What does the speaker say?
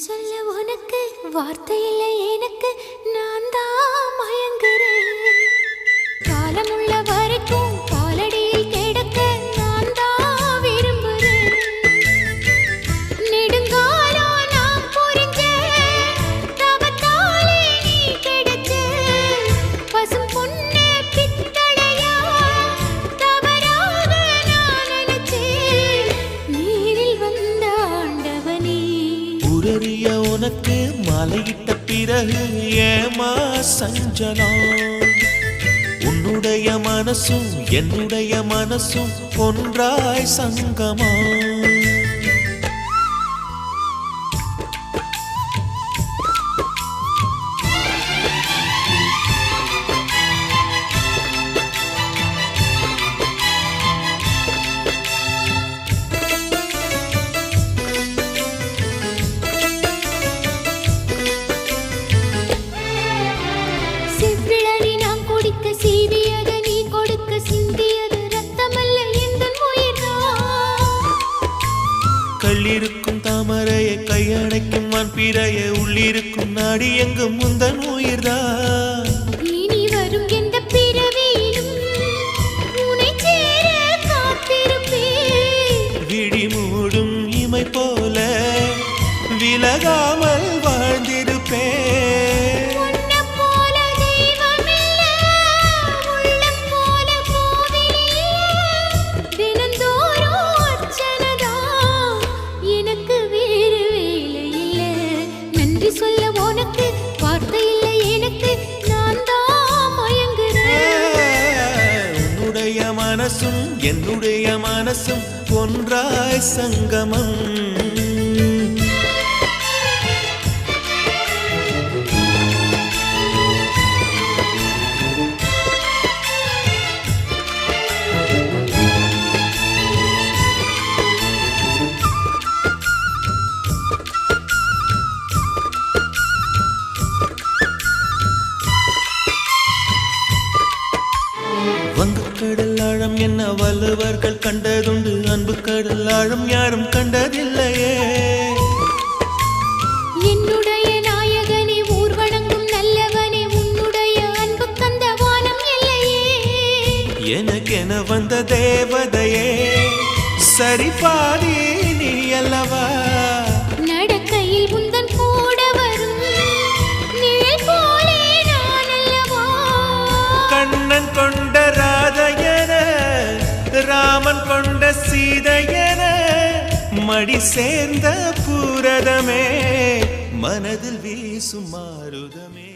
சொல்ல உனக்கு வார்த்தை இல்லை எனக்கு நான் தான் உரறிய உனக்கு மலையிட்ட பிறகு ஏமா சஞ்சலம் உன்னுடைய மனசும் என்னுடைய மனசும் ஒன்றாய் சங்கமா? கள்ளிருக்கும் தாமரையை கையணைக்கும் வான்பிறைய உள்ளிருக்கும் நாடி எங்கும் முந்தன் உயிர்தான் இனி வரும் எந்த பிறவியிலும் உன்னை சேர காத்திருப்பேன். விழி மூடும் இமை போல விலகாமல் மனசும் என்னுடைய மனசும் ஒன்றாய் சங்கமம். என்ன வள்ளுவர்கள் கண்டதுண்டு? அன்பு கடல் ஆழம் யாரும் கண்டதில்லையே. என்னுடைய நாயகனே ஊர் வணங்கும் நல்லவனே உன்னுடைய அன்பு கந்த வானம் இல்லையே எனக்கென வந்த தேவதையே சரி பாதி நீ அல்லவா? நடக்கையில் உந்தன் மடி சேர்ந்த புரதமே மனதில் வீசும் மாறுதமே